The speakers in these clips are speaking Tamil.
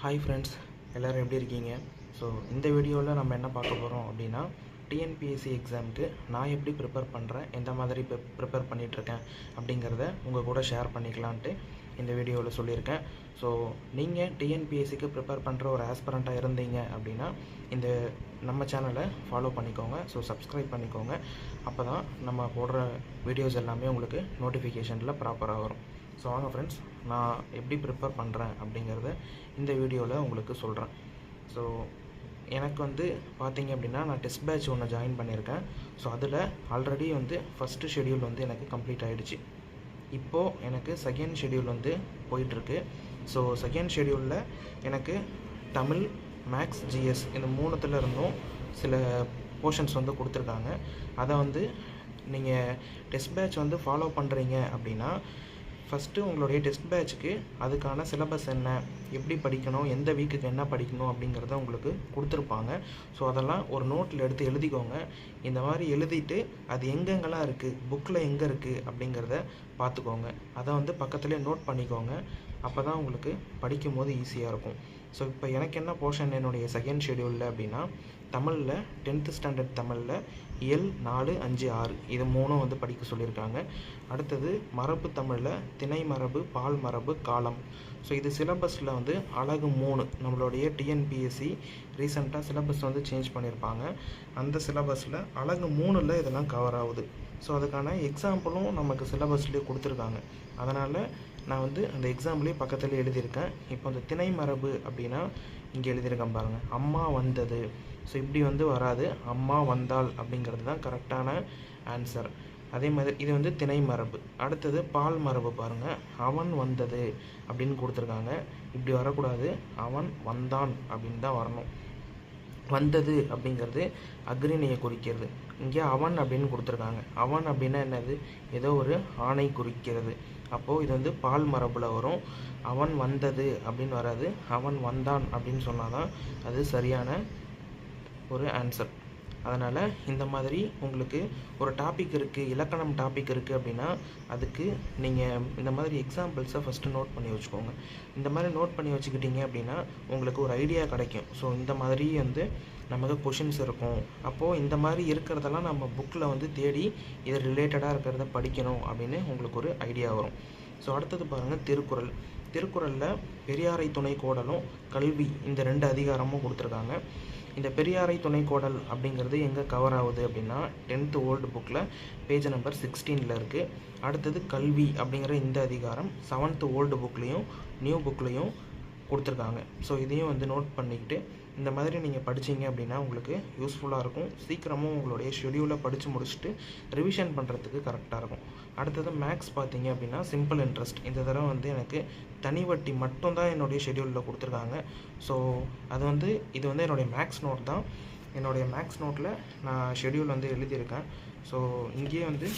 ஹாய் ஃப்ரெண்ட்ஸ் எல்லோரும் எப்படி இருக்கீங்க? ஸோ இந்த வீடியோவில் நம்ம என்ன பார்க்க போகிறோம் அப்படின்னா டிஎன்பிஎஸ்சி எக்ஸாமுக்கு நான் எப்படி ப்ரிப்பேர் பண்ணுறேன் எந்த மாதிரி ப்ரிப்பேர் பண்ணிகிட்ருக்கேன் அப்படிங்கிறத உங்கள் கூட ஷேர் பண்ணிக்கலான்ட்டு இந்த வீடியோவில் சொல்லியிருக்கேன். ஸோ நீங்கள் டிஎன்பிஎஸ்சிக்கு ப்ரிப்பேர் பண்ணுற ஒரு ஆஸ்பரண்ட்டாக இருந்தீங்க அப்படின்னா இந்த நம்ம சேனலை ஃபாலோ பண்ணிக்கோங்க. ஸோ சப்ஸ்கிரைப் பண்ணிக்கோங்க. அப்போ தான் நம்ம போடுற வீடியோஸ் எல்லாமே உங்களுக்கு நோட்டிஃபிகேஷனில் ப்ராப்பராக வரும். ஸோ வாங்க ஃப்ரெண்ட்ஸ் நான் எப்படி ப்ரிப்பேர் பண்ணுறேன் அப்படிங்கிறத இந்த வீடியோவில் உங்களுக்கு சொல்கிறேன் ஸோ எனக்கு வந்து பார்த்தீங்க அப்படின்னா நான் டெஸ்ட் பேட்ச் ஒன்று ஜாயின் பண்ணியிருக்கேன். ஸோ அதில் ஆல்ரெடி வந்து ஃபஸ்ட்டு ஷெடியூல் வந்து எனக்கு கம்ப்ளீட் ஆகிடுச்சு இப்போது எனக்கு செகண்ட் ஷெடியூல் வந்து போயிட்டுருக்கு. ஸோ செகண்ட் ஷெடியூலில் எனக்கு தமிழ் மேக்ஸ் ஜிஎஸ் இந்த மூணுத்துல இருந்தும் சில போர்ஷன்ஸ் வந்து கொடுத்துருக்காங்க. அதை வந்து நீங்கள் டெஸ்ட் பேட்ச் வந்து ஃபாலோ பண்ணுறீங்க அப்படின்னா ஃபஸ்ட்டு உங்களுடைய டெஸ்ட் பேட்சுக்கு அதுக்கான சிலபஸ் என்ன எப்படி படிக்கணும் எந்த வீக்குக்கு என்ன படிக்கணும் அப்படிங்கிறத உங்களுக்கு கொடுத்துருப்பாங்க. ஸோ அதெல்லாம் ஒரு நோட்டில் எடுத்து எழுதிக்கோங்க. இந்த மாதிரி எழுதிட்டு அது எங்கெங்கெல்லாம் இருக்குது புக்கில் எங்கே இருக்குது அப்படிங்கிறத பார்த்துக்கோங்க. அதை வந்து பக்கத்துலேயே நோட் பண்ணிக்கோங்க. அப்போ தான் உங்களுக்கு படிக்கும் போது ஈஸியாக இருக்கும். ஸோ இப்போ எனக்கு என்ன போர்ஷன் என்னுடைய செகண்ட் ஷெடியூலில் அப்படின்னா தமிழில் டென்த்து ஸ்டாண்டர்ட் தமிழில் எல் நாலு அஞ்சு ஆறு. இது மூணும் வந்து படிக்க சொல்லியிருக்காங்க. அடுத்தது மரபு தமிழில் திணை மரபு பால் மரபு காலம். ஸோ இது சிலபஸில் வந்து அழகு மூணு. நம்மளுடைய டிஎன்பிஎஸ்சி ரீசெண்டாக சிலபஸ் வந்து சேஞ்ச் பண்ணியிருப்பாங்க. அந்த சிலபஸில் அழகு மூணில் இதெல்லாம் கவர் ஆகுது. ஸோ அதுக்கான எக்ஸாம்பிளும் நமக்கு சிலபஸ்லேயே கொடுத்துருக்காங்க. அதனால் நான் வந்து அந்த எக்ஸாம்பிளே பக்கத்தில் எழுதியிருக்கேன். இப்போ அந்த திணை மரபு அப்படின்னா இங்கே எழுதியிருக்கேன் பாருங்கள் அம்மா வந்தது. ஸோ இப்படி வந்து வராது. அம்மா வந்தால் அப்படிங்கிறது தான் கரெக்டான ஆன்சர் அதே மாதிரி இது வந்து திணை மரபு. அடுத்தது பால் மரபு பாருங்கள் அவன் வந்தது அப்படின்னு கொடுத்துருக்காங்க. இப்படி வரக்கூடாது. அவன் வந்தான் அப்படின்னு தான் வரணும். வந்தது அப்படிங்கிறது அக்ரிணியை குறிக்கிறது. இங்கே அவன் அப்படின்னு கொடுத்துருக்காங்க. அவன் அப்படின்னா என்னது? ஏதோ ஒரு ஆணை குறிக்கிறது. அப்போது இது வந்து பால் மரபில் வரும். அவன் வந்தது அப்படின்னு வராது. அவன் வந்தான் அப்படின்னு சொன்னால் தான் அது சரியான ஒரு ஆன்சர் அதனால் இந்த மாதிரி உங்களுக்கு ஒரு டாபிக் இருக்குது இலக்கணம் டாபிக் இருக்குது அப்படின்னா அதுக்கு நீங்கள் இந்த மாதிரி எக்ஸாம்பிள்ஸை ஃபஸ்ட்டு நோட் பண்ணி வச்சுக்கோங்க. இந்த மாதிரி நோட் பண்ணி வச்சுக்கிட்டீங்க அப்படின்னா உங்களுக்கு ஒரு ஐடியா கிடைக்கும். ஸோ இந்த மாதிரி வந்து நமக்கு கொஷின்ஸ் இருக்கும். அப்போது இந்த மாதிரி இருக்கிறதெல்லாம் நம்ம புக்கில் வந்து தேடி இது ரிலேட்டடாக இருக்கிறத படிக்கணும் அப்படின்னு உங்களுக்கு ஒரு ஐடியா வரும். ஸோ அடுத்தது பாருங்கள் திருக்குறள். திருக்குறளில் பெரியாரை துணை கோடலும் கல்வி இந்த ரெண்டு அதிகாரமும் கொடுத்துருக்காங்க. இந்த பெரியாரை துணை கோடல் அப்படிங்கிறது எங்கே கவர் ஆகுது அப்படின்னா டென்த்து ஓல்டு புக்கில் பேஜ் நம்பர் சிக்ஸ்டீனில் இருக்குது அடுத்தது கல்வி அப்படிங்கிற இந்த அதிகாரம் செவன்த்து ஓல்டு புக்லேயும் நியூ புக்லேயும் கொடுத்துருக்காங்க. ஸோ இதையும் வந்து நோட் பண்ணிக்கிட்டு இந்த மாதிரி நீங்கள் படிச்சீங்க அப்படின்னா உங்களுக்கு யூஸ்ஃபுல்லாக இருக்கும். சீக்கிரமும் உங்களுடைய ஷெடியூலை படித்து முடிச்சுட்டு ரிவிஷன் பண்ணுறதுக்கு கரெக்டாக இருக்கும். அடுத்தது மேக்ஸ் பார்த்தீங்க அப்படின்னா சிம்பிள் இன்ட்ரெஸ்ட் இந்த தடவை வந்து எனக்கு தனி வட்டி மட்டும்தான் என்னுடைய ஷெடியூலில் கொடுத்துருக்காங்க. ஸோ அது வந்து இது வந்து என்னுடைய மேக்ஸ் நோட் தான். என்னுடைய மேக்ஸ் நோட்டில் நான் ஷெடியூல் வந்து எழுதியிருக்கேன். ஸோ இங்கேயே வந்து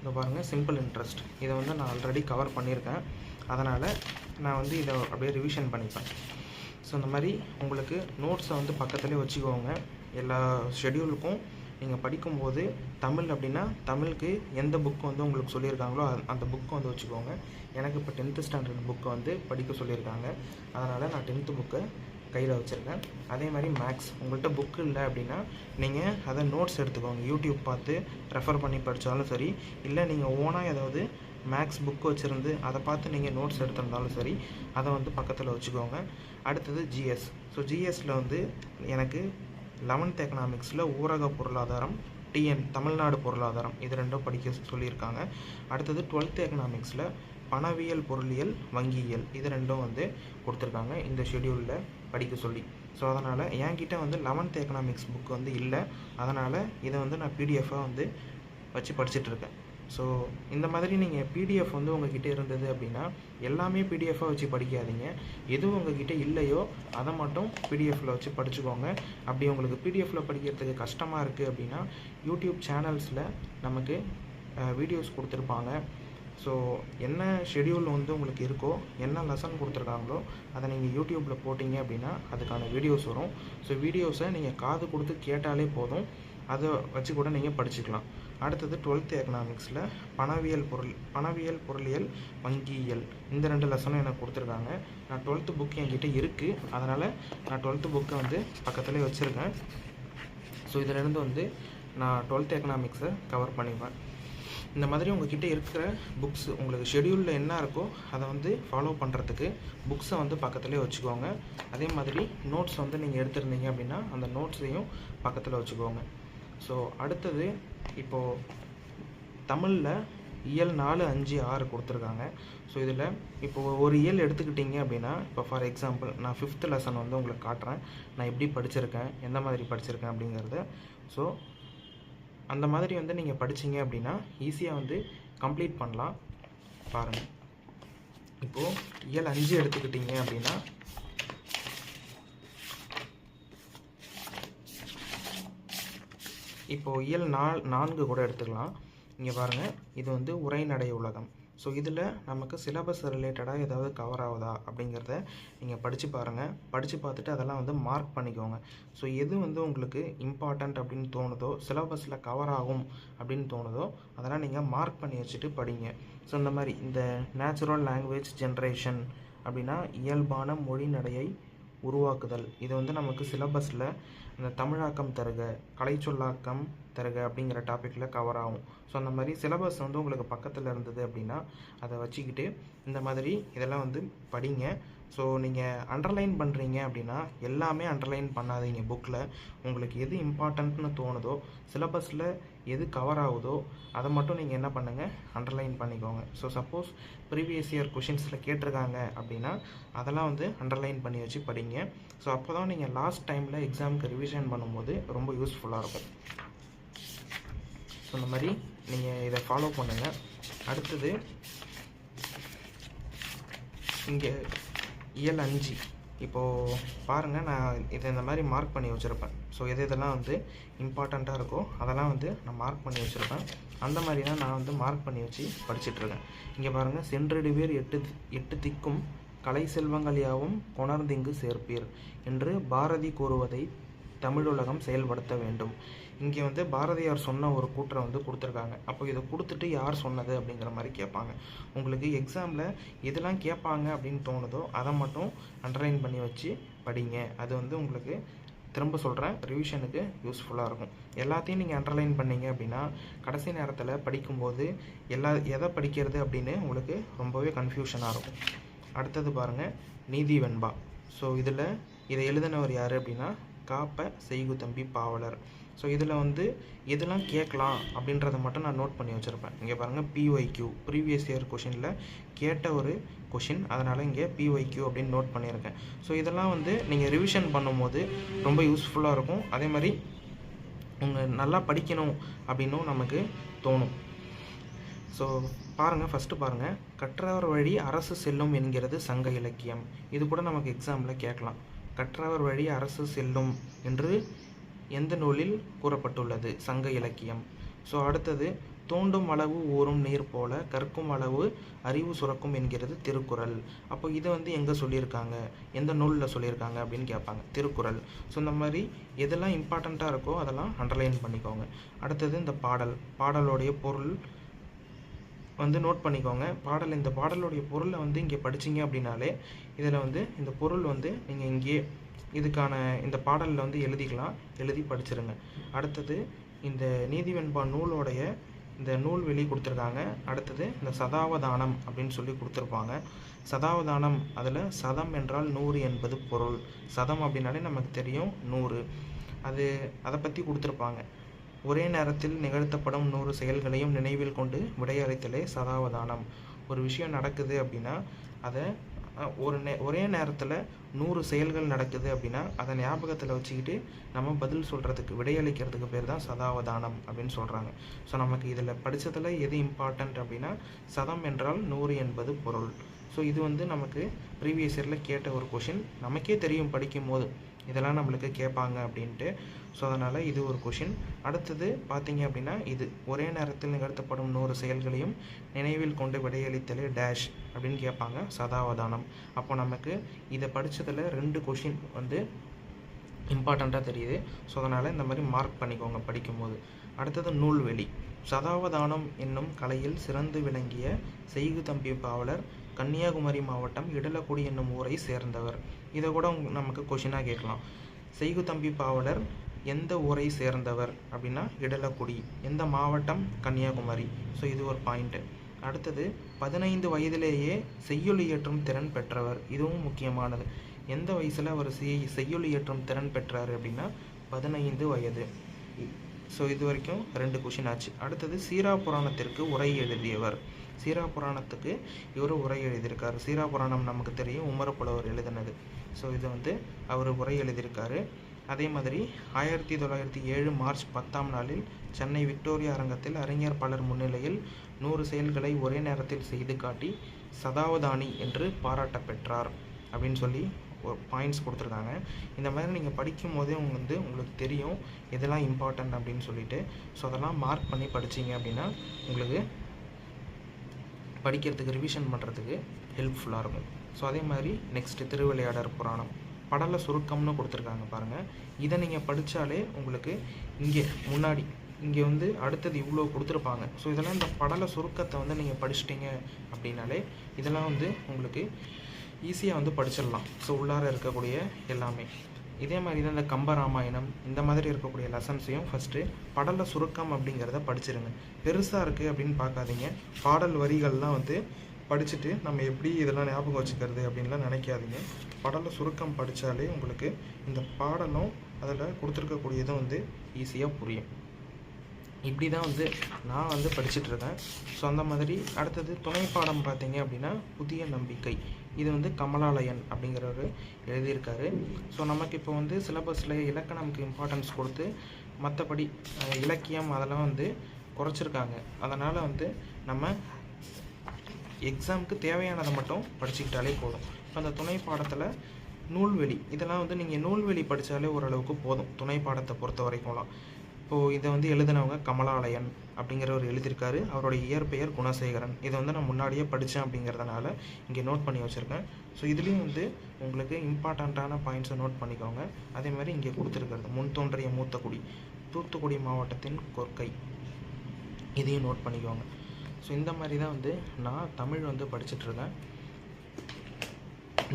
இதை பாருங்கள் சிம்பிள் இன்ட்ரெஸ்ட் இதை வந்து நான் ஆல்ரெடி கவர் பண்ணியிருக்கேன். அதனால் நான் வந்து இதை அப்படியே ரிவிஷன் பண்ணிப்பேன். ஸோ இந்த மாதிரி உங்களுக்கு நோட்ஸை வந்து பக்கத்துலேயே வச்சுக்கோங்க. எல்லா ஷெடியூலுக்கும் நீங்கள் படிக்கும்போது தமிழ் அப்படின்னா தமிழுக்கு எந்த புக்கு வந்து உங்களுக்கு சொல்லியிருக்காங்களோ அந்த புக்கை வந்து வச்சுக்கோங்க. எனக்கு இப்போ டென்த்து ஸ்டாண்டர்ட் புக்கை வந்து படிக்க சொல்லியிருக்காங்க. அதனால் நான் டென்த்து புக்கை கையில் வச்சுருக்கேன். அதே மாதிரி மேக்ஸ் உங்கள்கிட்ட புக்கு இல்லை அப்படின்னா நீங்கள் அதை நோட்ஸ் எடுத்துக்கோங்க. யூடியூப் பார்த்து ரெஃபர் பண்ணி படித்தாலும் சரி இல்லை நீங்கள் ஓனாக ஏதாவது மேக்ஸ் புக் வச்சுருந்து அதை பார்த்து நீங்கள் நோட்ஸ் எடுத்திருந்தாலும் சரி அதை வந்து பக்கத்தில் வச்சுக்கோங்க. அடுத்தது ஜிஎஸ் ஸோ ஜிஎஸ்சில் வந்து எனக்கு லெவன்த் எக்கனாமிக்ஸில் ஊரக பொருளாதாரம் டிஎன் தமிழ்நாடு பொருளாதாரம் இது ரெண்டும் படிக்க சொல்லியிருக்காங்க. அடுத்தது டுவெல்த் எக்கனாமிக்ஸில் பணவியல் பொருளியல் வங்கியியல் இது ரெண்டும் வந்து கொடுத்துருக்காங்க இந்த ஷெடியூலில் படிக்க சொல்லி. ஸோ அதனால் என்கிட்ட வந்து லெவன்த் எக்கனாமிக்ஸ் புக் வந்து இல்லை. அதனால் இதை வந்து நான் பிடிஎஃபாக வந்து வச்சு படிச்சுட்ருக்கேன் ஸோ இந்த மாதிரி நீங்கள் பிடிஎஃப் வந்து உங்ககிட்ட இருந்தது அப்படின்னா எல்லாமே பிடிஎஃபாக வச்சு படிக்காதீங்க. எது உங்ககிட்ட இல்லையோ அதை மட்டும் பிடிஎஃப்பில் வச்சு படிச்சுக்கோங்க. அப்படி உங்களுக்கு பிடிஎஃப்பில் படிக்கிறதுக்கு கஷ்டமாக இருக்குது அப்படின்னா யூடியூப் சேனல்ஸில் நமக்கு வீடியோஸ் கொடுத்துருப்பாங்க. ஸோ என்ன ஷெடியூல் வந்து உங்களுக்கு இருக்கோ என்ன லெசன் கொடுத்துருக்காங்களோ அதை நீங்கள் யூடியூப்பில் போட்டிங்க அப்படின்னா அதுக்கான வீடியோஸ் வரும். ஸோ வீடியோஸை நீங்கள் காது கொடுத்து கேட்டாலே போதும். அதை வச்சு கூட நீங்கள் படிச்சுக்கலாம். அடுத்தது டுவெல்த்து எக்கனாமிக்ஸில் பணவியல் பொருள் பணவியல் பொருளியல் வங்கியியல். இந்த ரெண்டு லெசனும் எனக்கு கொடுத்துருக்காங்க. நான் டுவெல்த்து புக் என்கிட்ட இருக்குது அதனால் நான் டுவெல்த்து புக்கை வந்து பக்கத்துலேயே வச்சுருக்கேன். ஸோ இதிலேருந்து வந்து நான் டுவெல்த் எக்கனாமிக்ஸை கவர் பண்ணிப்பேன். இந்த மாதிரி உங்ககிட்ட இருக்கிற புக்ஸ் உங்களுக்கு ஷெடியூலில் என்ன இருக்கோ அதை வந்து ஃபாலோ பண்ணுறதுக்கு புக்ஸை வந்து பக்கத்துலேயே வச்சுக்கோங்க. அதே மாதிரி நோட்ஸ் வந்து நீங்கள் எடுத்திருந்தீங்க அப்படின்னா அந்த நோட்ஸையும் பக்கத்தில் வச்சுக்கோங்க. ஸோ அடுத்தது இப்போது தமிழில் இயல் நாலு அஞ்சு ஆறு கொடுத்துருக்காங்க. ஸோ இதில் இப்போ ஒரு இயல் எடுத்துக்கிட்டிங்க அப்படின்னா இப்போ ஃபார் எக்ஸாம்பிள் நான் ஃபிஃப்த் லெசன் வந்து உங்களுக்கு காட்டுறேன். நான் எப்படி படிச்சிருக்கேன் எந்த மாதிரி படிச்சிருக்கேன் அப்படிங்கிறத. ஸோ அந்த மாதிரி வந்து நீங்கள் படிச்சீங்க அப்படின்னா ஈஸியாக வந்து கம்ப்ளீட் பண்ணலாம். பாருங்கள் இப்போது இயல் அஞ்சு எடுத்துக்கிட்டிங்க அப்படின்னா இப்போது இயல் நால் நான்கு கூட எடுத்துக்கலாம். இங்கே பாருங்கள் இது வந்து உரைநடை உலகம். ஸோ இதில் நமக்கு சிலபஸ் ரிலேட்டடாக ஏதாவது கவர் ஆகுதா அப்படிங்கிறத நீங்கள் படித்து பாருங்கள் படித்து பார்த்துட்டு அதெல்லாம் வந்து மார்க் பண்ணிக்கோங்க. ஸோ எது வந்து உங்களுக்கு இம்பார்ட்டண்ட் அப்படின்னு தோணுதோ சிலபஸில் கவர் ஆகும் அப்படின்னு தோணுதோ அதெல்லாம் நீங்கள் மார்க் பண்ணி வச்சுட்டு படிங்க. ஸோ இந்த மாதிரி இந்த நேச்சுரல் லாங்குவேஜ் ஜென்ரேஷன் அப்படின்னா இயல்பான மொழி நடையை உருவாக்குதல். இது வந்து நமக்கு சிலபஸில் இந்த தமிழாக்கம் தருக கலைச்சொல்லாக்கம் தருக அப்படிங்கிற டாப்பிக்கில் கவர் ஆகும். ஸோ அந்த மாதிரி சிலபஸ் வந்து உங்களுக்கு பக்கத்தில் இருந்தது அப்படின்னா அதை வச்சுக்கிட்டு இந்த மாதிரி இதெல்லாம் வந்து படிங்க. ஸோ நீங்கள் அண்டர்லைன் பண்ணுறீங்க அப்படின்னா எல்லாமே அண்டர்லைன் பண்ணாதீங்க புக்கில் உங்களுக்கு எது இம்பார்ட்டண்ட்னு தோணுதோ சிலபஸில் எது கவர் ஆகுதோ அதை மட்டும் நீங்கள் என்ன பண்ணுங்கள் அண்டர்லைன் பண்ணிக்கோங்க. ஸோ சப்போஸ் ப்ரீவியஸ் இயர் கொஷின்ஸில் கேட்டிருக்காங்க அப்படின்னா அதெல்லாம் வந்து அண்டர்லைன் பண்ணி வச்சு படிங்க. ஸோ அப்போ தான் நீங்கள் லாஸ்ட் டைமில் எக்ஸாமுக்கு ரிவிஷன் பண்ணும்போது ரொம்ப யூஸ்ஃபுல்லாக இருக்கும். ஸோ இந்த மாதிரி நீங்கள் இதை ஃபாலோ பண்ணுங்கள் அடுத்தது இங்கே இயல் அஞ்சு. இப்போது பாருங்கள் நான் இதை இந்த மாதிரி மார்க் பண்ணி வச்சுருப்பேன். ஸோ எது இதெல்லாம் வந்து இம்பார்ட்டண்ட்டாக இருக்கோ அதெல்லாம் வந்து நான் மார்க் பண்ணி வச்சுருப்பேன். அந்த மாதிரி தான் நான் வந்து மார்க் பண்ணி வச்சு படிச்சுட்ருக்கேன் இங்கே பாருங்கள் சென்றடி பேர் எட்டு எட்டு திக்கும் கலை செல்வங்களையாவும் கொணர்ந்திங்கு சேர்ப்பீர் என்று பாரதி கூறுவதை தமிழுலகம் செயல்படுத்த வேண்டும். இங்கே வந்து பாரதியார் சொன்ன ஒரு கூற்றை வந்து கொடுத்துருக்காங்க. அப்போ இதை கொடுத்துட்டு யார் சொன்னது அப்படிங்கிற மாதிரி கேட்பாங்க. உங்களுக்கு எக்ஸாமில் எதெல்லாம் கேட்பாங்க அப்படின்னு தோணுதோ அதை மட்டும் அண்டர்லைன் பண்ணி வச்சு படிங்க. அது வந்து உங்களுக்கு திரும்ப சொல்கிறேன் ரிவிஷனுக்கு யூஸ்ஃபுல்லாக இருக்கும். எல்லாத்தையும் நீங்கள் அண்டர்லைன் பண்ணீங்க அப்படின்னா கடைசி நேரத்தில் படிக்கும்போது எல்லா எதை படிக்கிறது அப்படின்னு உங்களுக்கு ரொம்பவே கன்ஃபியூஷனாக இருக்கும். அடுத்தது பாருங்கள் நீதி வெண்பா. ஸோ இதில் இதை எழுதினவர் யார் அப்படின்னா காப்ப செய்கு தம்பி பாவலர். ஸோ இதில் வந்து எதெல்லாம் கேட்கலாம் அப்படின்றத மட்டும் நான் நோட் பண்ணி வச்சுருப்பேன். இங்கே பாருங்கள் பிஒய்க்யூ ப்ரீவியஸ் இயர் கொஷினில் கேட்ட ஒரு கொஷின் அதனால் இங்கே பிஒய்க்யூ அப்படின்னு நோட் பண்ணியிருக்கேன். ஸோ இதெல்லாம் வந்து நீங்கள் ரிவிஷன் பண்ணும்போது ரொம்ப யூஸ்ஃபுல்லாக இருக்கும். அதே மாதிரி உங்கள் நல்லா படிக்கணும் அப்படின்னும் நமக்கு தோணும். ஸோ பாருங்கள் ஃபஸ்ட்டு பாருங்கள் கற்றவர் வழி அரசு செல்லும் என்கிறது சங்க இலக்கியம். இது கூட நமக்கு எக்ஸாமில் கேட்கலாம். கற்றவர் வழி அரசு செல்லும் என்று எந்த நூலில் கூறப்பட்டுள்ளது? சங்க இலக்கியம். ஸோ அடுத்தது தோண்டும் அளவு ஊறும் நீர் போல கற்கும் அளவு அறிவு சுரக்கும் என்கிறது திருக்குறள். அப்போ இதை வந்து எங்கே சொல்லியிருக்காங்க? எந்த நூலில் சொல்லியிருக்காங்க அப்படின்னு கேட்பாங்க. திருக்குறள். ஸோ இந்த மாதிரி எதெல்லாம் இம்பார்ட்டண்ட்டாக இருக்கோ அதெல்லாம் அண்டர்லைன் பண்ணிக்கோங்க. அடுத்தது இந்த பாடல். பாடலோடைய பொருள் வந்து நோட் பண்ணிக்கோங்க. பாடல் இந்த பாடலுடைய பொருளை வந்து இங்கே படிச்சீங்க அப்படின்னாலே இதில் வந்து இந்த பொருள் வந்து நீங்கள் இங்கேயே இதுக்கான இந்த பாடலில் வந்து எழுதிக்கலாம். எழுதி படிச்சிருங்க. அடுத்தது இந்த நீதிவெண்பா நூலோடைய இந்த நூல் வெளி கொடுத்துருக்காங்க. அடுத்தது இந்த சதாவதானம் அப்படின்னு சொல்லி கொடுத்துருப்பாங்க. சதாவதானம் அதில் சதம் என்றால் நூறு என்பது பொருள். சதம் அப்படின்னாலே நமக்கு தெரியும் நூறு. அது அதை பற்றி கொடுத்துருப்பாங்க. ஒரே நேரத்தில் நிகழ்த்தப்படும் நூறு செயல்களையும் நினைவில் கொண்டு விடையளித்தலே சதாவதானம். ஒரு விஷயம் நடக்குது அப்படின்னா அதை ஒரு நே ஒரே நேரத்தில் நூறு செயல்கள் நடக்குது அப்படின்னா அதை ஞாபகத்தில் வச்சுக்கிட்டு நம்ம பதில் சொல்கிறதுக்கு விடையளிக்கிறதுக்கு பேர் தான் சதாவதானம் அப்படின்னு சொல்கிறாங்க ஸோ நமக்கு இதில் படித்ததில் எது இம்பார்ட்டண்ட் அப்படின்னா சதம் என்றால் நூறு என்பது பொருள். ஸோ இது வந்து நமக்கு ப்ரீவியஸ் இயரில் கேட்ட ஒரு கொஷின் நமக்கே தெரியும் படிக்கும்போது இதெல்லாம் நம்மளுக்கு கேட்பாங்க அப்படின்ட்டு. ஸோ அதனால் இது ஒரு கொஷின் அடுத்தது பார்த்தீங்க அப்படின்னா இது ஒரே நேரத்தில் நிகழ்த்தப்படும் நூறு செயல்களையும் நினைவில் கொண்டு விடையளித்தலே டேஷ் அப்படின்னு கேட்பாங்க. சதாவதானம். அப்போ நமக்கு இதை படித்ததில் ரெண்டு கொஷின் வந்து இம்பார்ட்டண்ட்டாக தெரியுது. ஸோ அதனால் இந்த மாதிரி மார்க் பண்ணிக்கோங்க படிக்கும்போது. அடுத்தது நூல்வெளி. சதாவதானம் என்னும் கலையில் சிறந்து விளங்கிய செய்குதம்பி பாவலர் கன்னியாகுமரி மாவட்டம் இடலக்குடி என்னும் ஊரை சேர்ந்தவர். இதை கூட நமக்கு கொஷினாக கேட்கலாம். செய்குதம்பி பாவலர் எந்த ஊரை சேர்ந்தவர் அப்படின்னா இடலக்குடி. எந்த மாவட்டம்? கன்னியாகுமரி. ஸோ இது ஒரு பாயிண்ட்டு அடுத்தது பதினைந்து வயதிலேயே செய்யுள் இயற்றும் திறன் பெற்றவர். இதுவும் முக்கியமானது. எந்த வயசில் அவர் செய் செய்யுள் இயற்றும் திறன் பெற்றார் அப்படின்னா பதினைந்து வயது. ஸோ இது வரைக்கும் ரெண்டு கொஷின் ஆச்சு. அடுத்தது சீரா புராணத்திற்கு உரை எழுதியவர். சீரா புராணத்துக்கு இவர் உரை எழுதியிருக்காரு. சீரா புராணம் நமக்கு தெரியும். உமரப்புலவர் எழுதினது. ஸோ இது வந்து அவர் உரை எழுதியிருக்காரு. அதே மாதிரி ஆயிரத்தி தொள்ளாயிரத்தி ஏழு மார்ச் பத்தாம் நாளில் சென்னை விக்டோரியா அரங்கத்தில் அறிஞர் பலர் முன்னிலையில் நூறு செயல்களை ஒரே நேரத்தில் செய்து காட்டி சதாவதானி என்று பாராட்ட பெற்றார். அப்படின்னு சொல்லி பாயிண்ட்ஸ் கொடுத்துருக்காங்க. இந்த மாதிரி நீங்கள் படிக்கும் போதே உங்களுக்கு வந்து உங்களுக்கு தெரியும் எதெல்லாம் இம்பார்ட்டண்ட் அப்படின்னு சொல்லிட்டு. ஸோ அதெல்லாம் மார்க் பண்ணி படிச்சீங்க அப்படின்னா உங்களுக்கு படிக்கிறதுக்கு ரிவிஷன் பண்ணுறதுக்கு ஹெல்ப்ஃபுல்லாக இருக்கும். ஸோ அதே மாதிரி நெக்ஸ்ட்டு திருவிளையாடர் புராணம். படல சுருக்கம்னு கொடுத்துருக்காங்க பாருங்கள் இதை நீங்கள் படித்தாலே உங்களுக்கு இங்கே முன்னாடி இங்கே வந்து அடுத்தது இவ்வளோ கொடுத்துருப்பாங்க. ஸோ இதெல்லாம் இந்த படல சுருக்கத்தை வந்து நீங்கள் படிச்சிட்டிங்க அப்படின்னாலே இதெல்லாம் வந்து உங்களுக்கு ஈஸியாக வந்து படிச்சிடலாம். ஸோ உள்ளார இருக்கக்கூடிய எல்லாமே. இதே மாதிரி தான் இந்த கம்பராமாயணம் இந்த மாதிரி இருக்கக்கூடிய லெசன்ஸையும் ஃபஸ்ட்டு படல சுருக்கம் அப்படிங்கிறத படிச்சிருங்க. பெருசாக இருக்குது அப்படின்னு பார்க்காதீங்க. பாடல் வரிகள்லாம் வந்து படிச்சுட்டு நம்ம எப்படி இதெல்லாம் ஞாபகம் வச்சுக்கிறது அப்படின்லாம் நினைக்காதீங்க. படல சுருக்கம் படித்தாலே உங்களுக்கு இந்த பாடலும் அதில் கொடுத்துருக்கக்கூடியதும் வந்து ஈஸியாக புரியும். இப்படி தான் வந்து நான் வந்து படிச்சுட்டு இருக்கேன். ஸோ அந்த மாதிரி அடுத்தது துணை பாடம் பார்த்தீங்க அப்படின்னா புதிய நம்பிக்கை. இது வந்து கமலாலயன் அப்படிங்கிறவர் எழுதியிருக்காரு. ஸோ நமக்கு இப்போ வந்து சிலபஸில் இலக்கணம்க்கு இம்பார்ட்டன்ஸ் கொடுத்து மற்றபடி இலக்கியம் அதெல்லாம் வந்து குறைச்சிருக்காங்க. அதனால் வந்து நம்ம எக்ஸாமுக்கு தேவையானதை மட்டும் படிச்சுக்கிட்டாலே போதும். இப்போ அந்த துணை பாடத்தில் நூல்வெளி இதெல்லாம் வந்து நீங்கள் நூல்வெளி படித்தாலே ஓரளவுக்கு போதும். துணை பாடத்தை பொறுத்த வரைக்கும்லாம் இப்போது இதை வந்து எழுதினவங்க கமலாலயன் அப்படிங்கிறவர் எழுதியிருக்காரு. அவருடைய இயற்பெயர் குணசேகரன். இதை வந்து நான் முன்னாடியே படித்தேன் அப்படிங்கிறதுனால இங்கே நோட் பண்ணி வச்சுருக்கேன். ஸோ இதுலேயும் வந்து உங்களுக்கு இம்பார்ட்டண்ட்டான பாயிண்ட்ஸை நோட் பண்ணிக்கோங்க. அதே மாதிரி இங்கே கொடுத்துருக்கிறது முன் தோன்றிய மூத்தக்குடி தூத்துக்குடி மாவட்டத்தின் கொற்கை. இதையும் நோட் பண்ணிக்கோங்க. ஸோ இந்த மாதிரி தான் வந்து நான் தமிழ் வந்து படிச்சிட்ருக்கேன்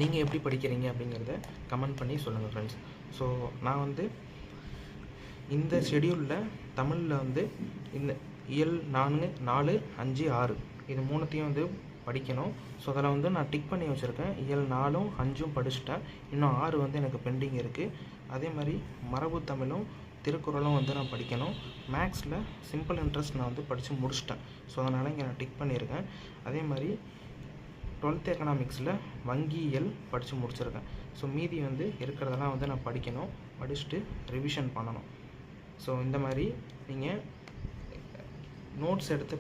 நீங்கள் எப்படி படிக்கிறீங்க அப்படிங்கிறத கமெண்ட் பண்ணி சொல்லுங்கள் ஃப்ரெண்ட்ஸ் ஸோ நான் வந்து இந்த ஷெடியூலில் தமிழில் வந்து இந்த இயல் நான்கு நாலு அஞ்சு ஆறு. இது மூணுத்தையும் வந்து படிக்கணும். ஸோ அதில் வந்து நான் டிக் பண்ணி வச்சுருக்கேன். இயல் நாலும் அஞ்சும் படிச்சுட்டேன் இன்னும் ஆறு வந்து எனக்கு பெண்டிங் இருக்குது அதே மாதிரி மரபு தமிழும் திருக்குறளும் வந்து நான் படிக்கணும். மேக்ஸில் சிம்பிள் இன்ட்ரெஸ்ட் நான் வந்து படித்து முடிச்சிட்டேன். ஸோ அதனால் இங்கே நான் டிக் பண்ணியிருக்கேன். அதே மாதிரி டுவெல்த் எக்கனாமிக்ஸில் வங்கியியல் படித்து முடிச்சிருக்கேன். ஸோ மீதி வந்து இருக்கிறதெல்லாம் வந்து நான் படிக்கணும். படிச்சுட்டு ரிவிஷன் பண்ணணும். ஸோ இந்த மாதிரி நீங்கள் நோட்ஸ் எடுத்து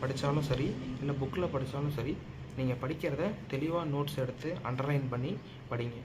படித்தாலும் சரி இல்லை புக்கில் படித்தாலும் சரி நீங்கள் படிக்கிறத தெளிவாக நோட்ஸ் எடுத்து அண்டர்லைன் பண்ணி படிங்க.